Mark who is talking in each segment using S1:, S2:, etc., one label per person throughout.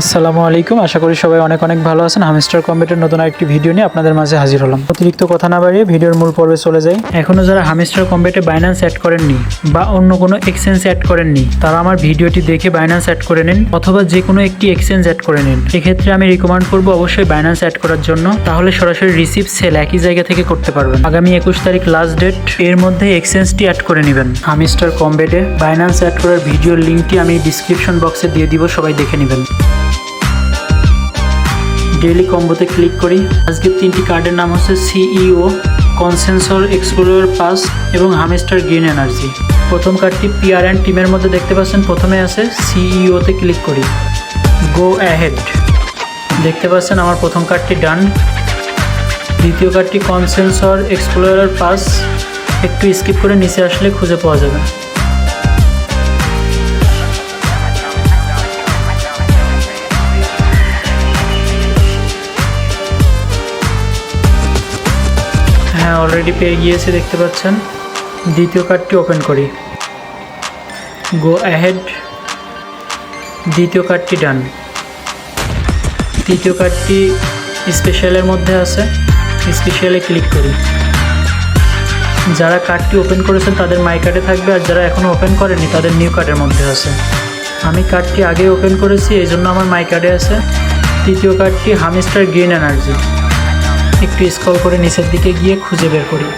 S1: আসসালামু আলাইকুম। আশা করি সবাই অনেক অনেক ভালো আছেন। হামিস্টার কম্বেটের নতুন একটি ভিডিও নিয়ে আপনাদের মাঝে হাজির হলাম। অতিরিক্ত কথা না বাড়িয়ে ভিডিওর মূল পর্বে চলে যাই। এখনও যারা হামিস্টার কম্বেটে বাইন্যান্স অ্যাড করেননি বা অন্য কোনো এক্সচেঞ্জ অ্যাড করেননি, তারা আমার ভিডিওটি দেখে বাইন্যান্স অ্যাড করে নিন অথবা যে কোনো একটি এক্সচেঞ্জ অ্যাড করে নিন। এক্ষেত্রে আমি রিকমেন্ড করব অবশ্যই বাইন্যান্স অ্যাড করার জন্য। তাহলে সরাসরি রিসিভ সেল একই জায়গা থেকে করতে পারবেন। আগামী একুশ তারিখ লাস্ট ডেট এর মধ্যে এক্সচেঞ্জটি অ্যাড করে নেবেন। হামিস্টার কম্বেটে বাইন্যান্স অ্যাড করার ভিডিওর লিঙ্কটি আমি ডিসক্রিপশন বক্সে দিয়ে দিব, সবাই দেখে নেবেন। ডেইলি কম্বোতে ক্লিক করি। আজকের তিনটি কার্ডের নাম হচ্ছে সিইও কনসেন্সর এক্সপ্লোরার পাস এবং হামেস্টার গ্রিন এনার্জি প্রথম কার্ডটি পিআর অ্যান্ড টিমের মধ্যে দেখতে পাচ্ছেন। প্রথমে আছে সিইওতে ক্লিক করি। গো অ্যাহেড দেখতে পাচ্ছেন আমার প্রথম কার্ডটি ডান দ্বিতীয় কার্ডটি কনসেন্সর এক্সপ্লোরার পাস একটু স্কিপ করে নিচে আসলে খুঁজে পাওয়া যাবে। হ্যাঁ অলরেডি পেয়ে গিয়েছে, দেখতে পাচ্ছেন। দ্বিতীয় কার্ডটি ওপেন করি। গো অ্যাহেড দ্বিতীয় কার্ডটি ডান তৃতীয় কার্ডটি স্পেশালের মধ্যে আছে। স্পেশালে ক্লিক করি। যারা কার্ডটি ওপেন করেছেন, তাদের মাই কার্ডে থাকবে, আর যারা এখনও ওপেন করেনি তাদের নিউ কার্ডের মধ্যে আছে। আমি কার্ডটি আগে ওপেন করেছি, এই জন্য আমার মাই কার্ডে আছে। তৃতীয় কার্ডটি হামিস্টার গ্রিন এনার্জি একটু স্ক্রল করে নিচের দিকে গিয়ে খুঁজে বের করি।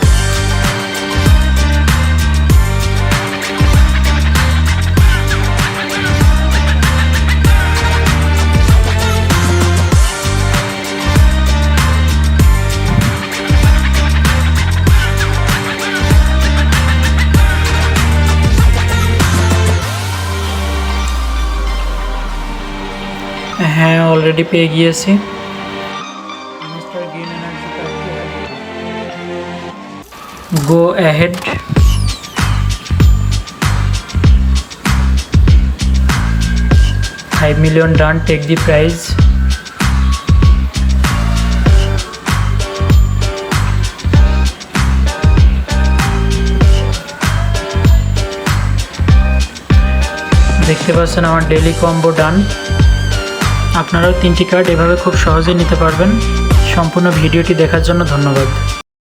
S1: হ্যাঁ অলরেডি পেয়ে গিয়েছি। Go ahead. Five million, done. Take the prize. দেখতে পাচ্ছেন আমার ডেলি কম্বো ডান আপনারাও তিনটি কার্ড এভাবে খুব সহজেই নিতে পারবেন। সম্পূর্ণ ভিডিওটি দেখার জন্য ধন্যবাদ।